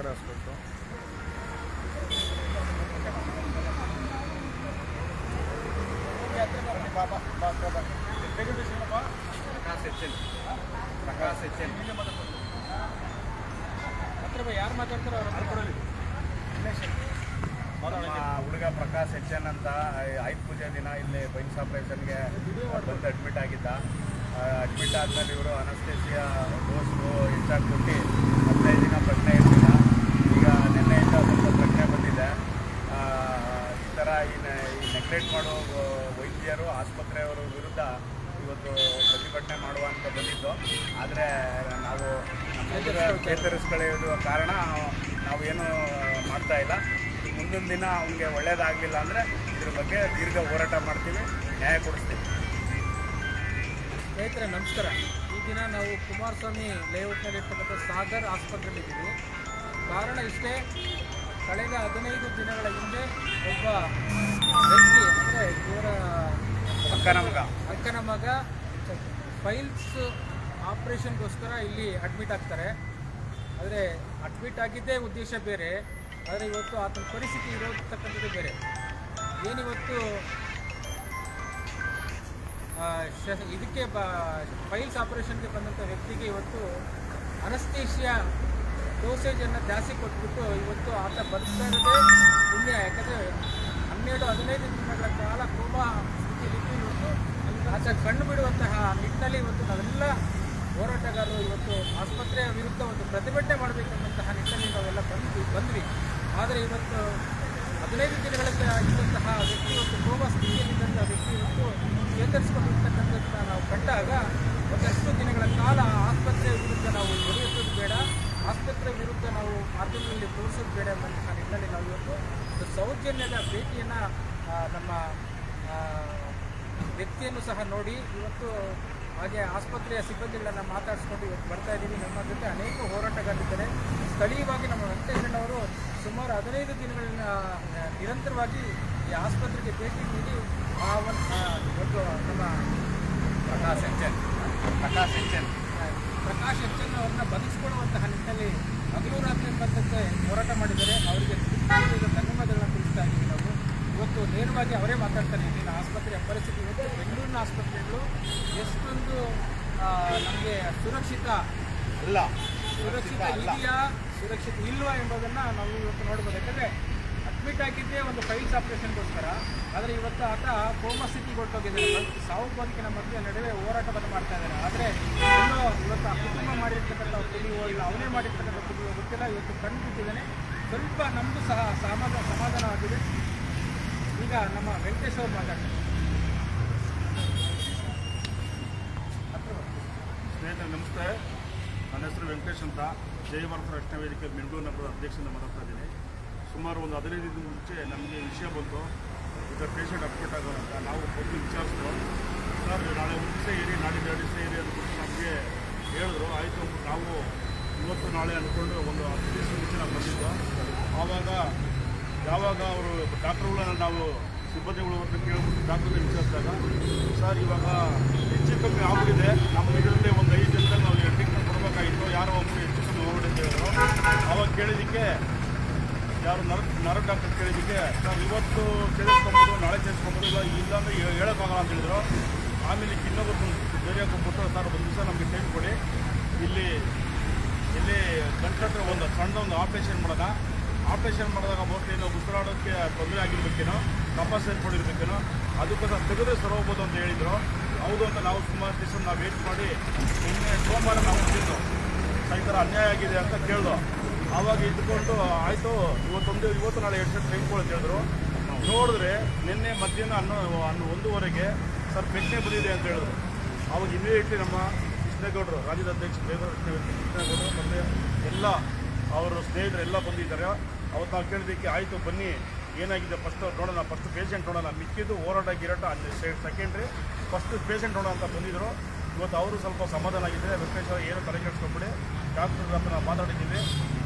N ಹತ್ರ ಯಾರು ಮಾತಾಡ್ತಾರೆ ಹುಡುಗ ಪ್ರಕಾಶ್ ಎಚ್ ಎನ್ ಅಂತ ಆಯುಧ ಪೂಜೆ ದಿನ ಇಲ್ಲಿ ಬೈನ್ಸ್ ಆಪರೇಷನ್ಗೆ ಬಂದು ಅಡ್ಮಿಟ್ ಆಗಿದ್ದ. ಅಡ್ಮಿಟ್ ಆದಮೇಲೆ ಇವರು ಅನಸ್ತೇಸಿಯ ಡೋಸ್ ಹೆಚ್ಚಾಗಿ ಕೊಟ್ಟು ಹದಿನೈದು ದಿನ ಪ್ರಜ್ಞೆ ಇರಲಿಲ್ಲ ಈಗ ನಿನ್ನೆಯಿಂದ ಸ್ವಲ್ಪ ಪ್ರಜ್ಞೆ ಬಂದಿದೆ ಆ, ಈ ನೆಗ್ಲೆಕ್ಟ್ ಮಾಡೋ ವೈದ್ಯರು ಆಸ್ಪತ್ರೆಯವರ ವಿರುದ್ಧ ಇವತ್ತು ಪ್ರತಿಭಟನೆ ಮಾಡುವಂಥ ಬಂದಿದ್ದು. ಆದರೆ ನಾವು ಚೇತರಿಸ್ಕೊಳ್ಳೋ ಕಾರಣ ನಾವು ಏನು ಮಾಡ್ತಾ ಇಲ್ಲ. ಮುಂದಿನ ದಿನ ಅವನಿಗೆ ಒಳ್ಳೇದಾಗಲಿಲ್ಲ ಅಂದರೆ ಇದ್ರ ಬಗ್ಗೆ ದೀರ್ಘ ಹೋರಾಟ ಮಾಡ್ತೀವಿ. ನ್ಯಾಯ ಕೊಡಿಸ್ತೀವಿ. ಸ್ನೇಹಿತರೆ, ನಮಸ್ಕಾರ. ಈ ದಿನ ನಾವು ಕುಮಾರಸ್ವಾಮಿ ಲೇಔಟ್ನಲ್ಲಿರ್ತಕ್ಕಂಥ ಸಾಗರ್ ಆಸ್ಪತ್ರೆಯಲ್ಲಿದ್ದೀವಿ. ಕಾರಣ ಇಷ್ಟೇ ಕಳೆದ ಹದಿನೈದು ದಿನಗಳ ಹಿಂದೆ ಒಬ್ಬ ವ್ಯಕ್ತಿ ಅಂದರೆ ಇವರ ಅಕ್ಕನ ಮಗ. ಅಕ್ಕನ ಮಗ ಫೈಲ್ಸ್ ಆಪ್ರೇಷನ್ಗೋಸ್ಕರ ಇಲ್ಲಿ ಅಡ್ಮಿಟ್ ಆಗ್ತಾರೆ. ಆದರೆ ಅಡ್ಮಿಟ್ ಆಗಿದ್ದೇ ಉದ್ದೇಶ ಬೇರೆ ಆದರೆ ಇವತ್ತು ಆತನ ಪರಿಸ್ಥಿತಿ ಇರೋತಕ್ಕಂಥದ್ದು ಬೇರೆ. ಏನಿವತ್ತು ಇದಕ್ಕೆ ಬ ಫೈಲ್ಸ್ ಆಪರೇಷನ್ಗೆ ಬಂದಂಥ ವ್ಯಕ್ತಿಗೆ ಇವತ್ತು ಅನಸ್ತೇಷಿಯಾ ಡೋಸೇಜನ್ನು ಜಾಸ್ತಿ ಕೊಟ್ಬಿಟ್ಟು ಇವತ್ತು ಆತ ಬರ್ತಾ ಇರೋದೇ ಪುಣ್ಯ. ಯಾಕಂದರೆ ಹನ್ನೆರಡು ಹದಿನೈದು ದಿನಗಳ ಕಾಲ ಕೋಮಾ ಸ್ಥಿತಿಯಲ್ಲಿದ್ದು ಇವತ್ತು ಆತ ಕಣ್ಣು ಬಿಡುವಂತಹ ನಿಟ್ಟಿನಲ್ಲಿ ಇವತ್ತು ನಾವೆಲ್ಲ ಹೋರಾಟಗಾರರು ಇವತ್ತು ಆಸ್ಪತ್ರೆಯ ವಿರುದ್ಧ ಒಂದು ಪ್ರತಿಭಟನೆ ಮಾಡಬೇಕೆಂಬಂತಹ ನಿಟ್ಟಿನಲ್ಲಿ ನಾವೆಲ್ಲ ಬಂದ್ವಿ ಬಂದ್ವಿ ಆದರೆ ಇವತ್ತು ಹದಿನೈದು ದಿನಗಳಿಂದ ಇದ್ದಂತಹ ವ್ಯಕ್ತಿ ಇವತ್ತು ಕೋಮಾ ಸ್ಥಿತಿಯಲ್ಲಿದ್ದಂಥ ವ್ಯಕ್ತಿ ಇವತ್ತು ಚೇತರಿಸಿಕೊಂಡಿರ್ತಕ್ಕಂಥದ್ದನ್ನ ನಾವು ಕಂಡಾಗ ಒಂದಷ್ಟು ದಿನಗಳ ಕಾಲ ಆಸ್ಪತ್ರೆಯ ವಿರುದ್ಧ ನಾವು ಎದುರಿಸೋದು ಬೇಡ ಆಸ್ಪತ್ರೆ ವಿರುದ್ಧ ನಾವು ಮಾಧ್ಯಮದಲ್ಲಿ ತೋರಿಸೋದು ಬೇಡ ಅಂತ ನಾನು ನಾವು ಇವತ್ತು ಸೌಜನ್ಯದ ಭೇಟಿಯನ್ನು ನಮ್ಮ ವ್ಯಕ್ತಿಯನ್ನು ಸಹ ನೋಡಿ ಇವತ್ತು ಹಾಗೆ ಆಸ್ಪತ್ರೆಯ ಸಿಬ್ಬಂದಿಗಳನ್ನು ಮಾತಾಡಿಸ್ಕೊಂಡು ಇವತ್ತು ಬರ್ತಾ ಇದ್ದೀವಿ. ನಮ್ಮ ಜೊತೆ ಅನೇಕ ಹೋರಾಟಗಾರರಿದ್ದಾರೆ. ಸ್ಥಳೀಯವಾಗಿ ನಮ್ಮ ವೆಂಕಟೇಶಣ್ಣವರು ಸುಮಾರು ಹದಿನೈದು ದಿನಗಳನ್ನ ನಿರಂತರವಾಗಿ ಈ ಆಸ್ಪತ್ರೆಗೆ ಭೇಟಿ ನೀಡಿ ಆ ಒಂದು ನಮ್ಮ ಪ್ರಕಾಶ್ ಎಚ್ ಎನ್ ಪ್ರಕಾಶ್ ಆ, ಪ್ರಕಾಶ್ ಹೆಚ್ಚನ್ನು ಅವ್ರನ್ನ ಬದುಕಿಸ್ಕೊಳ್ಳುವಂತಹ ನಿಟ್ಟಿನಲ್ಲಿ ಹಗಲು ರಾತ್ರಿ ಬಂದಂತೆ ಹೋರಾಟ ಮಾಡಿದರೆ ಅವರಿಗೆ ಧನ್ಯವಾದಗಳನ್ನು ತಿಳಿಸ್ತಾ ಇದ್ದೀವಿ ನಾವು. ಇವತ್ತು ನೇರವಾಗಿ ಅವರೇ ಮಾತಾಡ್ತಾರೆ ಇಲ್ಲಿನ ಆಸ್ಪತ್ರೆಯ ಪರಿಸ್ಥಿತಿ ಇವತ್ತು ಬೆಂಗಳೂರಿನ ಆಸ್ಪತ್ರೆಗಳು ಎಷ್ಟೊಂದು ನಮಗೆ ಸುರಕ್ಷಿತ ಅಲ್ಲ. ಸುರಕ್ಷಿತ ಇದೆಯಾ ಸುರಕ್ಷಿತ ಇಲ್ವಾ ಎಂಬುದನ್ನು ನಾವು ಇವತ್ತು ನೋಡ್ಬೋದು. ಯಾಕಂದರೆ ಅಡ್ಮಿಟ್ ಆಗಿದ್ದೇ ಒಂದು ಫೈಲ್ಸ್ ಆಪರೇಷನ್ಗೋಸ್ಕರ. ಆದರೆ ಇವತ್ತು ಆತ ಸ್ಥಿತಿ ಸ್ಥಿತಿಗೆ ಹೊರಟೋಗಿದ್ದಾನೆ ಸಾವು ಬದುಕಿನ ಮಧ್ಯೆ ನಡುವೆ ಹೋರಾಟವನ್ನು ಮಾಡ್ತಾ ಇದ್ದಾರೆ ಆದರೆ ಇವತ್ತು ಆ ಕುಟುಂಬ ಮಾಡಿರ್ತಕ್ಕಂಥ ಕುಡಿಯುವ ಇಲ್ಲ, ಅವನೇ ಮಾಡಿರ್ತಕ್ಕಂಥ ಕುಡಿಯುವ ಗೊತ್ತಿಲ್ಲ. ಇವತ್ತು ಕಣ್ಣು ಬಿಟ್ಟಿದ್ದಾನೆ ಸ್ವಲ್ಪ ನಮ್ಮದು ಸಹ ಸಮಾಧಾನ ಸಮಾಧಾನ ಆಗಿದೆ. ಈಗ ನಮ್ಮ ವೆಂಕಟೇಶ್ ಅವರು ಮಾತಾಡ್ತಾರೆ. ಸ್ನೇಹಿತರೆ, ನಮಸ್ತೆ. ನನ್ನ ಹೆಸರು ವೆಂಕಟೇಶ್ ಅಂತ. ಜಯ ಭಾರತ ರಕ್ಷಣಾ ವೇದಿಕೆ ಬೆಂಗಳೂರು ನಗರದ ಅಧ್ಯಕ್ಷದಿಂದ ಮಾತಾಡ್ತಾ ಇದ್ದೀನಿ. ಸುಮಾರು ಒಂದು ಹದಿನೈದು ದಿನ ಮುಂಚೆ ನಮಗೆ ವಿಷಯ ಬಂತು. ಈಗ ಪೇಷಂಟ್ ಅಪ್ಡೇಟ್ ಆಗೋದಂತ ಅಂತ ನಾವು ಬಂದು ವಿಚಾರಿಸಿದ್ರು ಸರ್, ನಾಳೆ ಒಂದು ಇರಿ ನಾಳೆ ಎರಡು ದಿವಸ ಇರಿ ಅಂದ್ಬಿಟ್ಟು ನಮಗೆ ಹೇಳಿದ್ರು. ಆಯಿತು, ನಾವು ಇವತ್ತು ನಾಳೆ ಅಂದ್ಕೊಂಡು ಒಂದು ಹತ್ತು ದಿವಸ ಮುಂಚೆ ನಾವು ಬಂದಿದ್ದು. ಆವಾಗ ಯಾವಾಗ ಅವರು ಡಾಕ್ಟ್ರುಗಳನ್ನ ನಾವು ಸಿಬ್ಬಂದಿಗಳು ಅಂತ ಕೇಳ್ಬಿಟ್ಟು ಡಾಕ್ಟ್ರನ್ನ ವಿಚಾರಿಸಿದಾಗ, ಸರ್, ಇವಾಗ ಹೆಚ್ಚು ಕಮ್ಮಿ ಆಗಿದೆ. ನಮ್ಮ ಇದರಲ್ಲಿ ಒಂದು ಐದು ಜನದಲ್ಲಿ ನಾವು ಟ್ರೀಟ್ಮೆಂಟ್ ಕೊಡಬೇಕಾಗಿತ್ತು. ಯಾರೋ ಒಬ್ಬರು ಹೆಚ್ಚು ಕಮ್ಮಿ ಹೋಗ್ಬಿಡಿ ಅಂತ ಅವಾಗ ಕೇಳಿದ್ದಕ್ಕೆ ಯಾರು ನರ ನರ ಡಾಕ್ಟರ್ ಕೇಳಿದ್ದಕ್ಕೆ ನಾವು ಇವತ್ತು ಸೇರಿಸ್ಕೊಬೋದು ನಾಳೆ ಸೇರಿಸ್ಕೊಬೋದು ಇಲ್ಲ, ಇಲ್ಲಾಂದ್ರೆ ಹೇಳೋಕ್ಕಾಗಲ್ಲ ಅಂತ ಹೇಳಿದ್ರು. ಆಮೇಲೆ ಇನ್ನೊಬ್ಬರು ಬೇರೆ ಕೊಟ್ಟರು ಸರ್, ಒಂದು ದಿವಸ ನಮಗೆ ಟೈಮ್ ಕೊಡಿ. ಇಲ್ಲಿ ಇಲ್ಲಿ ಗಂಟತ್ರ ಒಂದು ಸಣ್ಣ ಒಂದು ಆಪ್ರೇಷನ್ ಮಾಡೋಣ. ಆಪ್ರೇಷನ್ ಮಾಡಿದಾಗ ಮೋಸ್ಟ್ಲಿ ನಾವು ಉಸಿರಾಡೋಕ್ಕೆ ತೊಂದರೆ ಆಗಿರ್ಬೇಕೇನೋ ಕಫ ಕೊಡಿರ್ಬೇಕೇನೋ ಅದಕ್ಕೋಸ್ಕರ ತೆಗೆದೇ ಸರ್ ಹೋಗ್ಬೋದು ಅಂತ ಹೇಳಿದರು. ಹೌದು ಅಂತ ನಾವು ಸುಮಾರು ದಿವಸ ನಾವು ವೇಟ್ ಮಾಡಿ, ನಿನ್ನೆ ಸೋಮವಾರ ನಾವು ಥರ ಅನ್ಯಾಯ ಆಗಿದೆ ಅಂತ ಕೇಳ್ದು. ಆವಾಗ ಇಟ್ಕೊಂಡು ಆಯಿತು, ಇವತ್ತೊಂದು, ಇವತ್ತು ನಾಳೆ ಎರಡು ಸೆಟ್ ಅಂತ ಹೇಳಿದ್ರು. ನೋಡಿದ್ರೆ ನಿನ್ನೆ ಮಧ್ಯಾಹ್ನ ಹನ್ನೊ ಹನ್ನೊ, ಒಂದೂವರೆಗೆ ಸರ್ ಪ್ರಶ್ನೆ ಬಂದಿದೆ ಅಂತ ಹೇಳಿದ್ರು. ಅವಾಗ ಇಮಿಡಿಯೇಟ್ಲಿ ನಮ್ಮ ಕೃಷ್ಣೇಗೌಡರು, ರಾಜ್ಯದ ಅಧ್ಯಕ್ಷ ಕೃಷ್ಣೇಗೌಡರು ಮತ್ತು ಎಲ್ಲ ಅವರು ಸ್ನೇಹಿತರು ಎಲ್ಲ ಬಂದಿದ್ದಾರೆ. ಅವತ್ತು ನಾವು ಕೇಳಿದ್ದಕ್ಕೆ ಆಯಿತು, ಬನ್ನಿ, ಏನಾಗಿದೆ ಫಸ್ಟ್ ನೋಡೋಣ ಫಸ್ಟ್ ಪೇಷಂಟ್ ನೋಡೋಣ. ಮಿಕ್ಕಿದ್ದು ಹೋರಾಟ, ಗಿರಾಟ ಅಲ್ಲಿ ಸೆಕೆಂಡ್ರಿ ಫಸ್ಟ್ ಪೇಷಂಟ್ ನೋಡೋಣ ಅಂತ ಬಂದಿದ್ದರು ಇವತ್ತು ಅವರು ಸ್ವಲ್ಪ ಸಮಾಧಾನ ಆಗಿದೆ. ವೆಂಕಟೇಶ್ವರ ಏನು ತಲೆ ಕೆಡಿಸ್ಕೊಂಬಿಡಿ ಡಾಕ್ಟರ್ ಹತ್ರ ಮಾತಾಡಿದ್ದೀವಿ.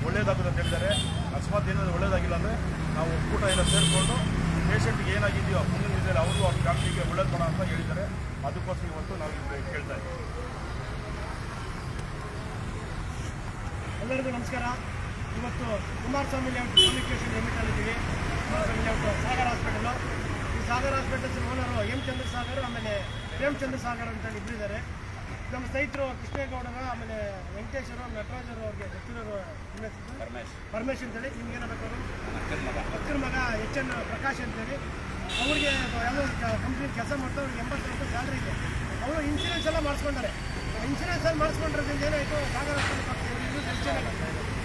ಒಳ್ಳೇದಾಗುತ್ತೆ ಅಂತ ಹೇಳಿದ್ದಾರೆ. ಅಕಸ್ಮಾತ್ ಏನಾದರೂ ಒಳ್ಳೇದಾಗಿಲ್ಲ ಅಂದರೆ ನಾವು ಒಕ್ಕೂಟ ಎಲ್ಲ ಸೇರಿಕೊಂಡು ಪೇಷಂಟ್ಗೆ ಏನಾಗಿದೆಯೋ ಮುಂದಿನ ದಿನದಲ್ಲಿ ಅವರು ಅವ್ರ ಡಾಕ್ಟ್ರಿಗೆ ಒಳ್ಳೇದು ಅಂತ ಹೇಳಿದ್ದಾರೆ. ಅದಕ್ಕೋಸ್ಕರ ಇವತ್ತು ನಾವು ಇಲ್ಲಿ ಕೇಳ್ತಾ ಎಲ್ಲರಿಗೂ ನಮಸ್ಕಾರ. ಇವತ್ತು ಕುಮಾರಸ್ವಾಮಿ ಲೇಔಟ್ ಕಮ್ಯುನಿಕೇಷನ್ ಲಿಮಿಟಲ್ಲಿದ್ದೀವಿ ಕುಮಾರಸ್ವಾಮಿ ಲೇಔಟ್ ಸಾಗರ್ ಹಾಸ್ಪಿಟಲು ಈ Sagar hospital owner M Chandrasagar, ಆಮೇಲೆ ಪ್ರೇಮ್ ಚಂದ್ರಸಾಗರ್ ಅಂತೇಳಿ ಇಬ್ಬರಿದ್ದಾರೆ ನಮ್ಮ ಸ್ನೇಹಿತರು ಕೃಷ್ಣೇಗೌಡರ ಆಮೇಲೆ ವೆಂಕಟೇಶ್ವರ ನಟರಾಜರು ಅವ್ರಿಗೆ ಗೊತ್ತಿರೋರು ಪರಮೇಶ್. ಅಂತೇಳಿ ನಿಮ್ಗೆ ಏನಾಗಬೇಕು ಅಕ್ಕನ ಮಗ. ಎಚ್ ಎನ್ ಪ್ರಕಾಶ್ ಅಂತೇಳಿ. ಅವ್ರಿಗೆ ಯಾವುದೋ ಕಂಪ್ನಿ ಕೆಲಸ ಮಾಡ್ತಾರೆ ಅವ್ರಿಗೆ ಎಂಬತ್ತು ರೂಪಾಯಿ ಸ್ಯಾಲ್ರಿ ಇದೆ. ಅವರು ಇನ್ಶೂರೆನ್ಸ್ ಎಲ್ಲ ಮಾಡಿಸ್ಕೊಂಡಾರೆ. ಇನ್ಶೂರೆನ್ಸ್ ಎಲ್ಲ ಮಾಡಿಸ್ಕೊಂಡ್ರಿಂದ ಏನಾಯಿತು? ಸಾಗರ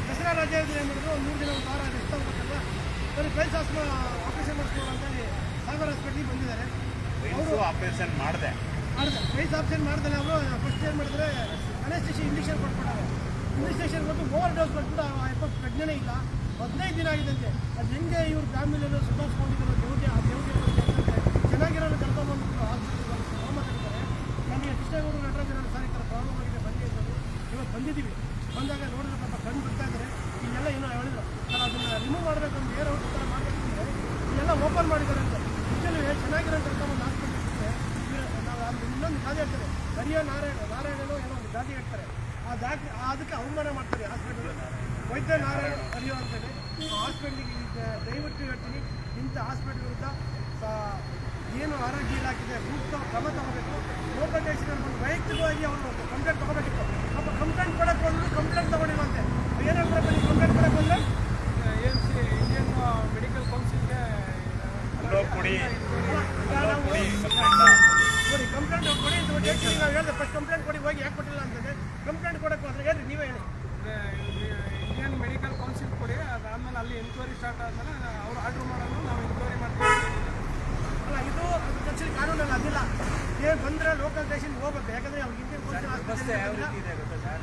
ದಸರಾ ರಜೆ ಇದ್ರೆ ಏನು ಮಾಡಿದ್ರು? ಒಂದು ಮೂರು ದಿನ ಒಂದು ವಾರ ಇಷ್ಟ ಹೋಗ್ಬೇಕಲ್ವ? ಸರಿ ಪ್ರೈಸ್ ಆಸ್ಮ ಆಪರೇಷನ್ ಮಾಡಿಸ್ಕೊಳ್ಳೋ ಅಂತೇಳಿ ಸಾಗರ್ ಹಾಸ್ಪಿಟ್ಲಿಗೆ ಬಂದಿದ್ದಾರೆ. ಅವರು ಆಪರೇಷನ್ ಮಾಡಿದೆ. ಫೈಲ್ಸ್ ಆಪ್ಷನ್ ಮಾಡಿದ್ರೆ ಅವರು. ಫಸ್ಟ್ ಏನು ಮಾಡಿದ್ರೆ ಅನೆಸ್ಟೇಷನ್ ಇಂಜೆಕ್ಷನ್ ಕೊಟ್ಬಿಟ್ಟಾರೆ. ಇಂಜೆಕ್ಷನ್ ಕೊಟ್ಟು ಓವರ್ ಡೋಸ್ ಕೊಟ್ಬಿಟ್ಟು ಆ ಅಪ್ಪ ಪ್ರಜ್ಞೆನೇ ಇಲ್ಲ. ಹದಿನೈದು ದಿನ ಆಗಿದಂತೆ ಅದು ಹೆಂಗೆ ಇವ್ರು ಫ್ಯಾಮಿಲಿಯಲ್ಲೂ ಸುಧಾರಿಸ್ಕೊಂಡಿದ್ರು ದೇವ್ರಿಗೆ ಆ ದೇವ್ರಿಗೆ ಚೆನ್ನಾಗಿರೋರು ಕರ್ಕೊಂಡ್ಬಂದ್ಬಿಟ್ಟು ಹಾಸ್ಪಿಟಲ್ಗೆ ಹೋಮ ಕರೀತಾರೆ ನಮಗೆ ನಟರಾಜ್ ನಟರಾಜರು ಸರ್ ಈ ಥರ ಪ್ರಾಬ್ಲಮ್ ಆಗಿದೆ ಬನ್ನಿ ಅಂತಂದು ಇವತ್ತು ಬಂದಿದ್ದೀವಿ. ಬಂದಾಗ ನೋಡಿದ್ರೆ ಪಾಪ ಕಣ್ಣು ಬಿಡ್ತಾ ಇದ್ದಾರೆ. ಇನ್ನೆಲ್ಲ ಏನೋ ಹೇಳಿದ್ರು. ನಾನು ಅದನ್ನು ರಿಮೂವ್ ಮಾಡಬೇಕು ಅಂತ ಏರ್ ಔಟ್ ಥರ ಮಾಡಬೇಕು ಅಂದರೆ ಇಲ್ಲೆಲ್ಲ ಓಪನ್ ಮಾಡಿದ್ದಾರೆ ಅಂತ ನಿಜಲ್ಲೂ ಚೆನ್ನಾಗಿರೋ ಕರ್ಕೊಂಡ್ಬಂದು ಹಾಸ್ಪಿಟಲ್ ನಾವು ಅಲ್ಲಿ ಇನ್ನೊಂದು ಗಾದೆ ಹರಿಯ ನಾರಾಯಣ ನಾರಾಯಣನೋ ಏನೋ ಒಂದು ಜಾತಿ ಹೇಳ್ತಾರೆ ಆ ಜಾತಿ ಅದಕ್ಕೆ ಅವಮಾನ ಮಾಡ್ತಾರೆ ಹಾಸ್ಪಿಟಲ್ ವೈದ್ಯ ನಾರಾಯಣ ಹರಿಯೋ ಅಂತೇಳಿ ಆ ಹಾಸ್ಪಿಟ್ಲಿಗೆ ಈಗ ದಯವಿಟ್ಟು ಹೇಳ್ತೀನಿ ಇಂಥ ಹಾಸ್ಪಿಟಲ್ ವಿರುದ್ಧ ಸಾ- ಏನು ಆರೋಗ್ಯ ಇಲಾಖೆ ಸೂಕ್ತ ಕ್ರಮ ತಗೋಬೇಕು ಲೋಕದೇಶದ ಒಂದು ಬಂದು ವೈಯಕ್ತಿಕವಾಗಿ ಅವರು ಕಂಪ್ಲೇಂಟ್ ತಗೋಬೇಕಿತ್ತು ಅಪ್ಪ ಕಂಪ್ಲೇಂಟ್ ಕೊಡಕ್ಕೆ ಬಂದು ಕಂಪ್ಲೇಂಟ್ ತಗೊಂಡಿರುವಂತೆ ಏನಂದ್ರೆ ಬನ್ನಿ ಕಂಪ್ಲೇಂಟ್ ಕೊಡಕ್ಕೆ ಬಂದರೆ Indian M C Indian medical ಕೌನ್ಸಿಲ್ಗೆ ಕೊಡಿ ನೋಡಿ ಕಂಪ್ಲೇಂಟ್ ಕೊಡಿ ಅಂತ ಟೆಸ್ಟಿಗೆ ನಾವು ಹೇಳಿದೆ ಫಸ್ಟ್ ಕಂಪ್ಲೇಂಟ್ ಕೊಡಿ ಹೋಗಿ ಯಾಕೆ ಕೊಟ್ಟಿಲ್ಲ ಅಂತಂದ್ರೆ ಕಂಪ್ಲೇಂಟ್ ಕೊಡಕ್ಕೆ ಹೋದ್ರೆ ಹೇಳ್ರಿ ನೀವೇ ಹೇಳಿ. ಇಂಡಿಯನ್ ಮೆಡಿಕಲ್ ಕೌನ್ಸಿಲ್ ಕೊಡಿ ಅದಾದಮೇಲೆ ಅಲ್ಲಿ ಎನ್ಕ್ವೈರಿ ಸ್ಟಾರ್ಟ್ ಆದಮೇಲೆ ಅವ್ರು ಆರ್ಡ್ರ್ ಮಾಡೋದು ನಾವು ಎನ್ಕ್ವೈರಿ ಮಾಡ್ತೀವಿ. ಅಲ್ಲ ಇದು ಆಕ್ಚುಲಿ ಕಾನೂನಲ್ಲಿ ಅದಿಲ್ಲ. ಏನು ಬಂದರೆ ಲೋಕಲ್ ಸ್ಟೇಷನ್ಗೆ ಹೋಗ್ಬೇಕು. ಯಾಕಂದ್ರೆ ಅವ್ರಿಗೆ ಇಂಡಿಯನ್ ಕೌನ್ಸಿಲ್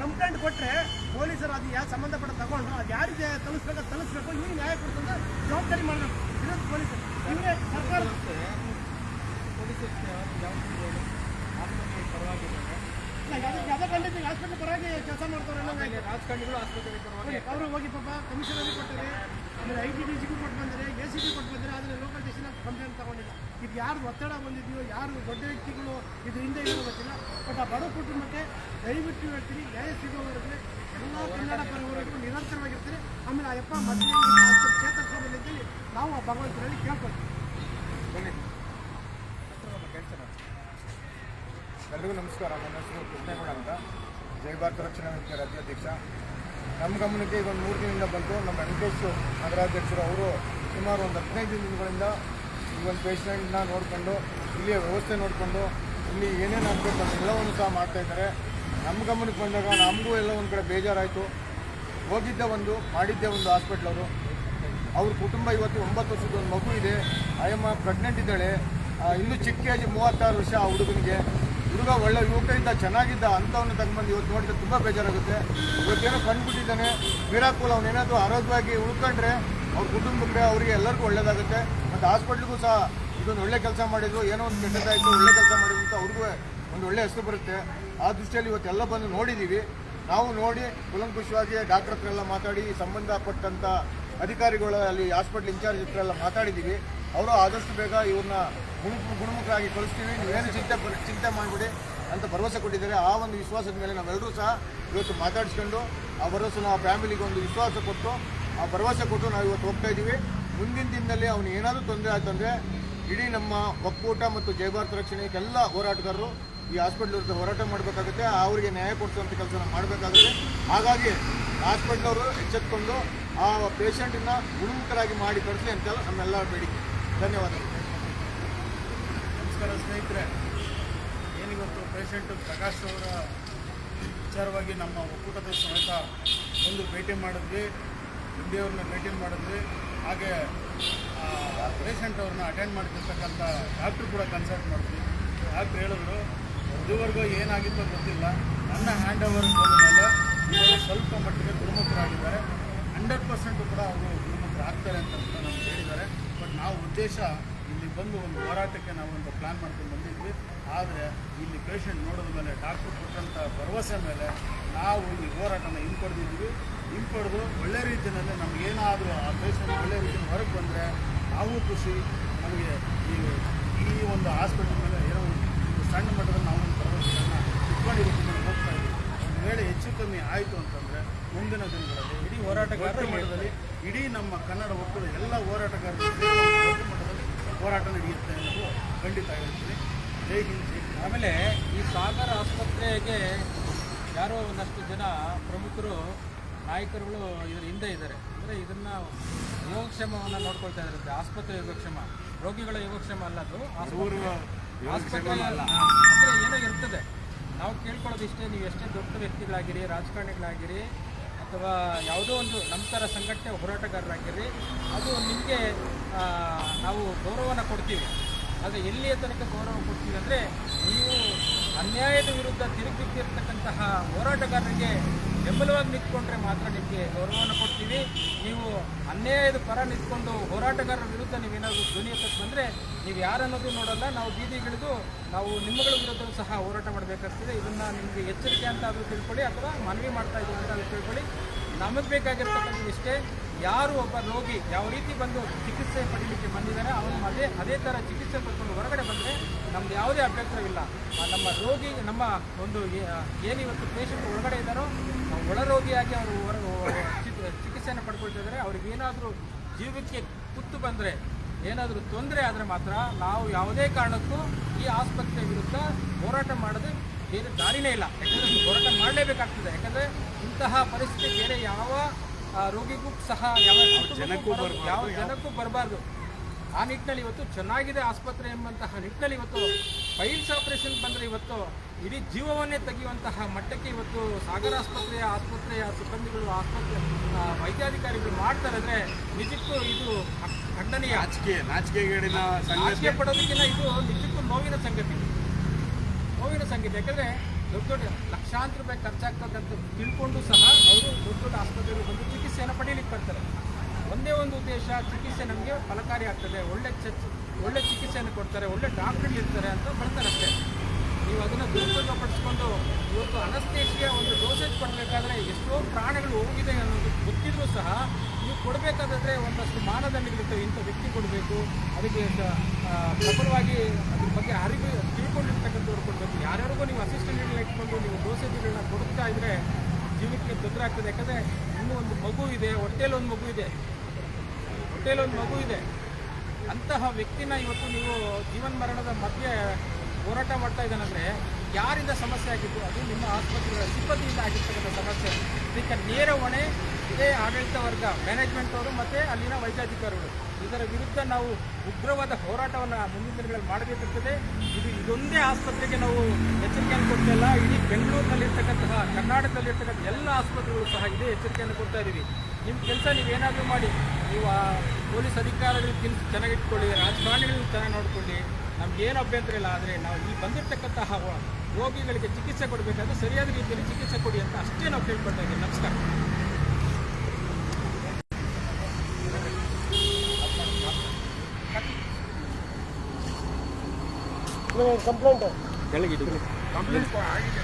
ಕಂಪ್ಲೇಂಟ್ ಕೊಟ್ಟರೆ ಪೊಲೀಸರು ಅದು ಯಾವ ಸಂಬಂಧಪಟ್ಟ ತಗೊಂಡು ಅದು ಯಾರಿಗೆ ತಲುಸ್ಬೇಕು ತಲುಸ್ಬೇಕು ಇವ್ರಿಗೆ ನ್ಯಾಯ ಕೊಡ್ತಂದ್ರೆ ಜವಾಬ್ದಾರಿ ಮಾಡಬೇಕು. ಇರೋದು ಪೊಲೀಸರು. ಇವ್ರಿಗೆ ಸರ್ಕಾರ ಪೊಲೀಸರು ಆಸ್ಪತ್ರೆ ಪರವಾಗಿದ್ದಾರೆ ಯಾವುದೇ ಖಂಡಿತ ಹಾಸ್ಪಿಟಲ್ ಪರವಾಗಿ ಕೆಲಸ ಮಾಡ್ತಾರೆ ರಾಜಕಾರಣಿಗಳು ಆಸ್ಪತ್ರೆ ಪರವಾಗಿ ಅವರು ಹೋಗಿ ಪಾಪ ಕಮಿಷನರಿಗೆ ಕೊಡ್ತಾರೆ ಆಮೇಲೆ ಐ ಟಿ ಡಿ ಸಿಗೂ ಕೊಟ್ಟು ಬಂದರೆ ಎ ಸಿ ಬಿ ಕೊಟ್ಟು ಬಂದರೆ ಆದರೆ ಲೋಕಲ್ ಸ್ಟೇಷನ್ ಕಂಪ್ಲೇಂಟ್ ತಗೊಂಡಿಲ್ಲ. ಇದು ಯಾರು ಒತ್ತಡ ಬಂದಿದೆಯೋ ಯಾರು ದೊಡ್ಡ ವ್ಯಕ್ತಿಗಳು ಇದು ಹಿಂದೆ ಏನೋ ಗೊತ್ತಿಲ್ಲ. ಬಟ್ ಆ ಬಡ ಕುಟುಂಬಕ್ಕೆ ದಯವಿಟ್ಟು ಹೇಳ್ತೀನಿ ನ್ಯಾಯ ಸಿಗೋವರೆಗೆ ಎಲ್ಲ ಕನ್ನಡ ಪರವರೆಗೂ ನಿರಂತರವಾಗಿರ್ತಾರೆ. ಆಮೇಲೆ ಆ ಯಪ್ಪ ಮದುವೆ ಚೇತರಿಸೋದಿಲ್ಲ ಅಂತೇಳಿ ನಾವು ಆ ಭಗವಂತರಲ್ಲಿ ಕೇಳ್ಕೊಳ್ತೀವಿ ಬನ್ನಿ ಎಲ್ರಿಗೂ ನಮಸ್ಕಾರ. ನನ್ನ ಹೆಸರು ಕೃಷ್ಣೇಗೌಡ ಅಂತ. ಜೈ ಭಾರತ ರಕ್ಷಣಾ ವೇದಿಕೆ ರಾಜ್ಯಾಧ್ಯಕ್ಷ. ನಮ್ಮ ಗಮನಕ್ಕೆ ಈಗ ಒಂದು ಮೂರು ದಿನದಿಂದ ಬಂತು ನಮ್ಮ ವೆಂಕಟೇಶ್ ನಗರಾಧ್ಯಕ್ಷರು ಅವರು ಸುಮಾರು ಒಂದು ಹದಿನೈದು ದಿನಗಳಿಂದ ಈ ಒಂದು ಪೇಷಂಟ್ನ ನೋಡಿಕೊಂಡು, ಇಲ್ಲಿಯ ವ್ಯವಸ್ಥೆ ನೋಡಿಕೊಂಡು, ಇಲ್ಲಿ ಏನೇನು ಆಗಬೇಕು ಅದೆಲ್ಲವನ್ನು ಸಹ ಮಾಡ್ತಾಯಿದ್ದಾರೆ ನಮ್ಮ ಗಮನಕ್ಕೆ ಬಂದಾಗ ನಮಗೂ ಎಲ್ಲ ಒಂದು ಕಡೆ ಬೇಜಾರಾಯಿತು. ಹೋಗಿದ್ದ ಒಂದು, ಮಾಡಿದ್ದೆ ಒಂದು ಹಾಸ್ಪಿಟ್ಲ್ ಅವರು. ಅವ್ರ ಕುಟುಂಬ ಇವತ್ತು ಒಂಬತ್ತು ವರ್ಷದ ಒಂದು ಮಗು ಇದೆ. ಆಯಮ್ಮ ಪ್ರೆಗ್ನೆಂಟ್ ಇದ್ದಾಳೆ. ಇನ್ನೂ ಚಿಕ್ಕ ಏಜ್ ಮೂವತ್ತಾರು ವರ್ಷ ಆ ಹುಡುಗನಿಗೆ. ಹುಡುಗ ಒಳ್ಳೆ ಯುವಕ ಇದ್ದ ಚೆನ್ನಾಗಿದ್ದ ಅಂಥವನ್ನ ತಗೊಂಡ್ಬಂದು ಇವತ್ತು ನೋಡಿದ್ರೆ ತುಂಬ ಬೇಜಾರಾಗುತ್ತೆ. ಇವತ್ತೇನೋ ಕಂಡುಬಿಟ್ಟಿದ್ದಾನೆ. ವಿರಾಕುಲ್ ಅವನೇನಾದರೂ ಆರೋಗ್ಯವಾಗಿ ಉಳ್ಕೊಂಡ್ರೆ ಅವ್ರ ಕುಟುಂಬಕ್ಕೆ, ಅವರಿಗೆ ಎಲ್ಲರಿಗೂ ಒಳ್ಳೇದಾಗುತ್ತೆ. ಮತ್ತು ಹಾಸ್ಪಿಟ್ಲಿಗೂ ಸಹ ಇದೊಂದು ಒಳ್ಳೆ ಕೆಲಸ ಮಾಡಿದ್ರು, ಏನೋ ಒಂದು ಕೆಟ್ಟದಾಯಿತು ಒಳ್ಳೆ ಕೆಲಸ ಮಾಡಿದ್ರು ಅಂತ ಅವ್ರಿಗೂ ಒಂದು ಒಳ್ಳೆ ಹೆಸರು ಬರುತ್ತೆ. ಆ ದೃಷ್ಟಿಯಲ್ಲಿ ಇವತ್ತೆಲ್ಲ ಬಂದು ನೋಡಿದ್ದೀವಿ ನಾವು ನೋಡಿ ಕುಲಂಕುಷವಾಗಿ ಡಾಕ್ಟರ್ ಹತ್ರ ಎಲ್ಲ ಮಾತಾಡಿ ಸಂಬಂಧಪಟ್ಟಂಥ ಅಧಿಕಾರಿಗಳು ಅಲ್ಲಿ ಹಾಸ್ಪಿಟ್ಲ್ ಇನ್ಚಾರ್ಜ್ ಹತ್ರ ಎಲ್ಲ ಮಾತಾಡಿದ್ದೀವಿ ಅವರು ಆದಷ್ಟು ಬೇಗ ಇವ್ರನ್ನ ಗುಣಮುಖ ಗುಣಮುಖರಾಗಿ ಕಳಿಸ್ತೀವಿ. ನೀವೇನು ಚಿಂತೆ ಚಿಂತೆ ಮಾಡಿಬಿಡಿ ಅಂತ ಭರವಸೆ ಕೊಟ್ಟಿದ್ದಾರೆ. ಆ ಒಂದು ವಿಶ್ವಾಸದ ಮೇಲೆ ನಾವೆಲ್ಲರೂ ಸಹ ಇವತ್ತು ಮಾತಾಡಿಸ್ಕೊಂಡು ಆ ಭರವಸೆ ನಾವು ಫ್ಯಾಮಿಲಿಗೆ ಒಂದು ವಿಶ್ವಾಸ ಕೊಟ್ಟು, ಆ ಭರವಸೆ ಕೊಟ್ಟು ನಾವು ಇವತ್ತು ಹೋಗ್ತಾ ಇದ್ದೀವಿ. ಮುಂದಿನ ದಿನದಲ್ಲಿ ಅವನು ಏನಾದರೂ ತೊಂದರೆ ಆಯ್ತಂದರೆ ಇಡೀ ನಮ್ಮ ಒಕ್ಕೂಟ ಮತ್ತು ಜಯ ಭಾರತ ರಕ್ಷಣೆಗೆಲ್ಲ ಹೋರಾಟಗಾರರು ಈ ಹಾಸ್ಪಿಟ್ಲ್ ವಿರುದ್ಧ ಹೋರಾಟ ಮಾಡಬೇಕಾಗುತ್ತೆ. ಅವರಿಗೆ ನ್ಯಾಯ ಕೊಡಿಸುವಂಥ ಕೆಲಸ ಮಾಡಬೇಕಾಗುತ್ತೆ. ಹಾಗಾಗಿ ಹಾಸ್ಪಿಟ್ಲವರು ಎಚ್ಚೆತ್ಕೊಂಡು ಆ ಪೇಷಂಟನ್ನು ಗುಣಮುಖರಾಗಿ ಮಾಡಿ ಕಳಿಸಿ ಅಂತ ನಮ್ಮೆಲ್ಲ ಬೇಡಿಕೆ. ಧನ್ಯವಾದಗಳು ನಮಸ್ಕಾರ ಸ್ನೇಹಿತರೆ. ಏನಿವತ್ತು ಪ್ರೆಸಿಡೆಂಟ್ ಪ್ರಕಾಶ್ ಅವರ ವಿಚಾರವಾಗಿ ನಮ್ಮ ಒಕ್ಕೂಟದ ಸಮೇತ ಒಂದು ಭೇಟಿ ಮಾಡಿದ್ವಿ. ಇಂಡಿಯವ್ರನ್ನ ಭೇಟಿ ಮಾಡಿದ್ವಿ. ಹಾಗೆ ಪೇಷಂಟ್ ಅವ್ರನ್ನ ಅಟೆಂಡ್ ಮಾಡ್ತಿರ್ತಕ್ಕಂಥ ಡಾಕ್ಟ್ರು ಕೂಡ ಕನ್ಸಲ್ಟ್ ಮಾಡಿದ್ವಿ. ಡಾಕ್ಟ್ರು ಹೇಳಿದ್ರು ಇದುವರೆಗೂ ಏನಾಗಿತ್ತೋ ಗೊತ್ತಿಲ್ಲ. ನನ್ನ ಹ್ಯಾಂಡ್ ಓವರ್ ಮೇಲೆ ಇವರು ಸ್ವಲ್ಪ ಮಟ್ಟಿಗೆ ಗುಣಮುಖರಾಗಿದ್ದಾರೆ. ಹಂಡ್ರೆಡ್ ಪರ್ಸೆಂಟು ಕೂಡ ಅವರು ಗುಣಮುಖರಾಗ್ತಾರೆ ಅಂತ ನಮ್ಗೆ ಹೇಳಿದ್ದಾರೆ. ಬಟ್ ನಾವು ಉದ್ದೇಶ ಇಲ್ಲಿ ಬಂದು ಒಂದು ಹೋರಾಟಕ್ಕೆ ನಾವು ಒಂದು ಪ್ಲ್ಯಾನ್ ಮಾಡ್ಕೊಂಡು ಬಂದಿದ್ವಿ. ಆದರೆ ಇಲ್ಲಿ ಪೇಷಂಟ್ ನೋಡಿದ ಮೇಲೆ ಡಾಕ್ಟ್ರು ಕೊಟ್ಟಂಥ ಭರವಸೆ ಮೇಲೆ ನಾವು ಈ ಹೋರಾಟನ ಹಿಂಪಡೆದಿದ್ವಿ. ಹಿಂಪಡೆದು ಒಳ್ಳೆ ರೀತಿಯಲ್ಲಿ ನಮಗೇನಾದರೂ ಆ ಪೇಷಂಟ್ ಒಳ್ಳೆ ರೀತಿಯಲ್ಲಿ ಹೊರಗೆ ಬಂದರೆ ನಾವು ಖುಷಿ, ನಮಗೆ ಈ ಈ ಒಂದು ಹಾಸ್ಪಿಟಲ್ ಮೇಲೆ ಏನೋ ಒಂದು ಸಣ್ಣ ಮಟ್ಟದಲ್ಲಿ ನಾವು ಒಂದು ಭರವಸೆಯನ್ನು ಒಂದು ವೇಳೆ ಹೆಚ್ಚು ಕಮ್ಮಿ ಆಯಿತು ಅಂತಂದರೆ ಮುಂದಿನ ದಿನಗಳಲ್ಲಿ ಇಡೀ ಹೋರಾಟಗಾರರ ಮಟ್ಟದಲ್ಲಿ ಇಡೀ ನಮ್ಮ ಕನ್ನಡ ಒಕ್ಕೂಟ ಎಲ್ಲ ಹೋರಾಟಗಾರರು ಮಟ್ಟದಲ್ಲಿ ಹೋರಾಟ ನಡೆಯುತ್ತೆ ಅನ್ನೋದು ಖಂಡಿತ ಹೇಳ್ತೀನಿ. ಜೈ ಹಿಂದ್ ಜೈ ಆಮೇಲೆ ಈ ಸಾಗರ ಆಸ್ಪತ್ರೆಗೆ ಯಾರೋ ಒಂದಷ್ಟು ಜನ ಪ್ರಮುಖರು ನಾಯಕರುಗಳು ಇದರ ಹಿಂದೆ ಇದ್ದಾರೆ. ಅಂದರೆ ಇದನ್ನು ಯೋಗಕ್ಷೇಮವನ್ನು ನೋಡ್ಕೊಳ್ತಾ ಇದ್ದಾರೆ. ಆಸ್ಪತ್ರೆ ಯೋಗಕ್ಷೇಮ. ರೋಗಿಗಳ ಯೋಗಕ್ಷೇಮ ಅಲ್ಲ ಅದು. ಆಸ್ಪತ್ರೆ ಅಲ್ಲ. ಅಂದರೆ ಏನೋ ಇರ್ತದೆ. ನಾವು ಕೇಳ್ಕೊಳ್ಳೋದು ಇಷ್ಟೇ, ನೀವು ಎಷ್ಟೇ ದೊಡ್ಡ ವ್ಯಕ್ತಿಗಳಾಗಿರಿ, ರಾಜಕಾರಣಿಗಳಾಗಿರಿ, ಅಥವಾ ಯಾವುದೋ ಒಂದು ನಮ್ಮ ಥರ ಸಂಘಟನೆ ಹೋರಾಟಗಾರರಾಗಿರಿ, ಅದು ನಿಮಗೆ ನಾವು ಗೌರವನ ಕೊಡ್ತೀವಿ. ಆದರೆ ಎಲ್ಲಿಯ ತನಕ ಗೌರವ ಕೊಡ್ತೀವಿ ಅಂದರೆ, ನೀವು ಅನ್ಯಾಯದ ವಿರುದ್ಧ ತಿರುಗಿಟ್ಟಿರ್ತಕ್ಕಂತಹ ಹೋರಾಟಗಾರರಿಗೆ ಬೆಂಬಲವಾಗಿ ನಿಂತ್ಕೊಂಡ್ರೆ ಮಾತ್ರ ನಿಮಗೆ ಗೌರವವನ್ನು ಕೊಡ್ತೀವಿ. ನೀವು ಅನ್ಯಾಯದ ಪರ ನಿಂತ್ಕೊಂಡು ಹೋರಾಟಗಾರರ ವಿರುದ್ಧ ನೀವೇನಾದರೂ ಧ್ವನಿ ಎತ್ತಕ್ಕೆ ಬಂದರೆ ನೀವು ಯಾರನ್ನೋದು ನೋಡಲ್ಲ, ನಾವು ಬೀದಿಗಿಳಿದು ನಾವು ನಿಮ್ಮಗಳ ವಿರುದ್ಧ ಸಹ ಹೋರಾಟ ಮಾಡಬೇಕಾಗ್ತದೆ. ಇದನ್ನು ನಿಮಗೆ ಎಚ್ಚರಿಕೆ ಅಂತ ಆದರೂ ತಿಳ್ಕೊಳ್ಳಿ, ಅಥವಾ ಮನವಿ ಮಾಡ್ತಾ ಇದ್ದೀವಿ ಅಂತ ಆದರೂ ತಿಳ್ಕೊಳ್ಳಿ. ನಮಗೆ ಬೇಕಾಗಿರ್ತಕ್ಕಂಥದ್ದು ಇಷ್ಟೇ. ಯಾರು ಒಬ್ಬ ರೋಗಿ ಯಾವ ರೀತಿ ಬಂದು ಚಿಕಿತ್ಸೆ ಪಡೀಲಿಕ್ಕೆ ಬಂದಿದ್ದಾರೆ ಅವನು ಅದೇ ಅದೇ ಥರ ಚಿಕಿತ್ಸೆ ಪಡ್ಕೊಂಡು ಹೊರಗಡೆ ಬಂದರೆ ನಮ್ದು ಯಾವುದೇ ಅಭ್ಯಂತರವಿಲ್ಲ. ನಮ್ಮ ರೋಗಿ, ನಮ್ಮ ಒಂದು ಏನಿವತ್ತು ಪೇಷಂಟ್ ಒಳಗಡೆ ಇದ್ದಾರೋ ಒಳ ರೋಗಿಯಾಗಿ ಅವರು ಚಿಕಿತ್ಸೆಯನ್ನು ಪಡ್ಕೊಳ್ತಿದ್ದಾರೆ ಅವ್ರಿಗೆ ಏನಾದರೂ ಜೀವಕ್ಕೆ ಕುತ್ತು ಬಂದರೆ, ಏನಾದರೂ ತೊಂದರೆ ಆದರೆ ಮಾತ್ರ ನಾವು ಯಾವುದೇ ಕಾರಣಕ್ಕೂ ಈ ಆಸ್ಪತ್ರೆ ವಿರುದ್ಧ ಹೋರಾಟ ಮಾಡದೆ ಬೇರೆ ದಾರಿನೇ ಇಲ್ಲ. ಯಾಕಂದರೆ ಹೋರಾಟ ಮಾಡಲೇಬೇಕಾಗ್ತದೆ. ಯಾಕಂದರೆ ಇಂತಹ ಪರಿಸ್ಥಿತಿ ಬೇರೆ ಯಾವ ರೋಗಿಗೂ ಸಹ ಯಾವ ಜನಕ್ಕೂ ಯಾವ ಜನಕ್ಕೂ ಬರಬಾರ್ದು. ಆ ನಿಟ್ಟಿನಲ್ಲಿ ಇವತ್ತು ಚೆನ್ನಾಗಿದೆ ಆಸ್ಪತ್ರೆ ಎಂಬಂತಹ ನಿಟ್ಟಿನಲ್ಲಿ ಇವತ್ತು ಫೈಲ್ಸ್ ಆಪರೇಷನ್ ಬಂದರೆ ಇವತ್ತು ಇಡೀ ಜೀವವನ್ನೇ ತೆಗೆಯುವಂತಹ ಮಟ್ಟಕ್ಕೆ ಇವತ್ತು ಸಾಗರ ಆಸ್ಪತ್ರೆಯ ಆಸ್ಪತ್ರೆಯ ಸಿಬ್ಬಂದಿಗಳು ಆಸ್ಪತ್ರೆ ವೈದ್ಯಾಧಿಕಾರಿಗಳು ಮಾಡ್ತಾರೆ ಅಂದರೆ ನಿಜಕ್ಕೂ ಇದು ಖಂಡನೀಯ. ನಾಚಿಕೆ ಪಡೋದಕ್ಕಿಂತ ಇದು ನಿಜಕ್ಕೂ ನೋವಿನ ಸಂಗತಿ. ನೋವಿನ ಸಂಗತಿ. ಯಾಕಂದರೆ ದೊಡ್ಡ ದೊಡ್ಡ ಲಕ್ಷಾಂತರ ರೂಪಾಯಿ ಖರ್ಚಾಗ್ತಕ್ಕಂಥ ತಿಳ್ಕೊಂಡು ಸಹ ಅವರು ದೊಡ್ಡ ದೊಡ್ಡ ಆಸ್ಪತ್ರೆಗಳು ಬಂದು ಚಿಕಿತ್ಸೆಯನ್ನು ಪಡೀಲಿಕ್ಕೆ ಬರ್ತಾರೆ. ಒಂದೇ ಒಂದು ಉದ್ದೇಶ, ಚಿಕಿತ್ಸೆ ನಮಗೆ ಫಲಕಾರಿ ಆಗ್ತದೆ. ಒಳ್ಳೆ ಒಳ್ಳೆ ಚಿಕಿತ್ಸೆಯನ್ನು ಕೊಡ್ತಾರೆ. ಒಳ್ಳೆ ಡಾಕ್ಟರ್ಗಳು ಇರ್ತಾರೆ ಅಂತ ಬರ್ತಾರೆ ಅಷ್ಟೇ. ನೀವು ಅದನ್ನು ದುರುಪಯೋಗಪಡಿಸ್ಕೊಂಡು ಇವತ್ತು ಅನಸ್ತೇಶಿಯ ಒಂದು ಡೋಸೇಜ್ ಕೊಡಬೇಕಾದ್ರೆ ಎಷ್ಟೋ ಪ್ರಾಣಗಳು ಹೋಗಿದೆ ಅನ್ನೋದು ಗೊತ್ತಿದ್ರೂ ಸಹ ನೀವು ಕೊಡಬೇಕಾದ್ರೆ ಒಂದಷ್ಟು ಮಾನದಂಡಗಳಿರ್ತವೆ ಇಂಥ ವ್ಯಕ್ತಿ ಕೊಡಬೇಕು. ಅದಕ್ಕೆ ಪ್ರಬಲವಾಗಿ ಅದ್ರ ಬಗ್ಗೆ ಅರಿವು ತಿಳ್ಕೊಂಡಿರ್ತಕ್ಕಂಥವ್ರು ಕೊಡಬೇಕು. ಯಾರ್ಯಾರಿಗೂ ನೀವು ಅಸಿಸ್ಟೆಂಟ್ಗಳನ್ನ ಇಟ್ಕೊಂಡು ನೀವು ಡೋಸೇಜ್ಗಳನ್ನ ಕೊಡ್ತಾ ಇದ್ರೆ ಜೀವಕ್ಕೆ ತೊಂದರೆ ಆಗ್ತದೆ. ಯಾಕಂದರೆ ಇನ್ನೂ ಒಂದು ಮಗು ಇದೆ, ಹೊಟ್ಟೆಯಲ್ಲಿ ಒಂದು ಮಗು ಇದೆ. ಹೊಟ್ಟೆಯಲ್ಲಿ ಒಂದು ಮಗು ಇದೆ. ಅಂತಹ ವ್ಯಕ್ತಿನ ಇವತ್ತು ನೀವು ಜೀವನ ಮರಣದ ಮಧ್ಯೆ ಹೋರಾಟ ಮಾಡ್ತಾ ಇದ್ದಾನಂದರೆ ಯಾರಿಂದ ಸಮಸ್ಯೆ ಆಗಿತ್ತು ಅದು ನಿಮ್ಮ ಆಸ್ಪತ್ರೆಗಳ ಸಿಬ್ಬಂದಿಯಿಂದ ಆಗಿರ್ತಕ್ಕಂಥ ಸಮಸ್ಯೆ. ಇದಕ್ಕೆ ನೇರ ಹೊಣೆ ಇದೇ ಆಡಳಿತ ವರ್ಗ ಮ್ಯಾನೇಜ್ಮೆಂಟ್ ಅವರು ಮತ್ತು ಅಲ್ಲಿನ ವೈದ್ಯಾಧಿಕಾರಿಗಳು. ಇದರ ವಿರುದ್ಧ ನಾವು ಉಗ್ರವಾದ ಹೋರಾಟವನ್ನು ಮುಂದಿನ ದಿನಗಳಲ್ಲಿ ಮಾಡಬೇಕಾಗ್ತದೆ. ಇದು ಇದೊಂದೇ ಆಸ್ಪತ್ರೆಗೆ ನಾವು ಎಚ್ಚರಿಕೆಯನ್ನು ಕೊಡ್ತಾ ಇಡೀ ಬೆಂಗಳೂರಿನಲ್ಲಿರ್ತಕ್ಕಂತಹ, ಕರ್ನಾಟಕದಲ್ಲಿರ್ತಕ್ಕಂಥ ಎಲ್ಲ ಆಸ್ಪತ್ರೆಗಳು ಸಹ ಇದೇ ಎಚ್ಚರಿಕೆಯನ್ನು ಕೊಡ್ತಾ ಇದ್ದೀವಿ. ನಿಮ್ಮ ಕೆಲಸ ನೀವೇನಾದರೂ ಮಾಡಿ, ನೀವು ಆ ಪೊಲೀಸ್ ಅಧಿಕಾರಿಗಳು ಕೆಲಸ ಚೆನ್ನಾಗಿಟ್ಕೊಳ್ಳಿ ರಾಜಕಾರಣಿಗಳನ್ನ ಚೆನ್ನಾಗಿ ನೋಡಿಕೊಳ್ಳಿ. ನಮಗೇನು ಅಭ್ಯಂತರ ಇಲ್ಲ, ಆದರೆ ನಾವು ಈ ಬಂದಿರತಕ್ಕಂತಹ ರೋಗಿಗಳಿಗೆ ಚಿಕಿತ್ಸೆ ಕೊಡಬೇಕಾದ್ರೆ ಸರಿಯಾದ ರೀತಿಯಲ್ಲಿ ಚಿಕಿತ್ಸೆ ಕೊಡಿ ಅಂತ ಅಷ್ಟೇ ನಾವು ಕೇಳ್ಕೊಳ್ತಾ ಇದ್ದೀವಿ. ನಮಸ್ಕಾರ. ಕಂಪ್ಲೇಂಟ್ ಕೆಳಗಿಟ್ಟು ಕಂಪ್ಲೇಂಟ್ ಆಗಿದೆ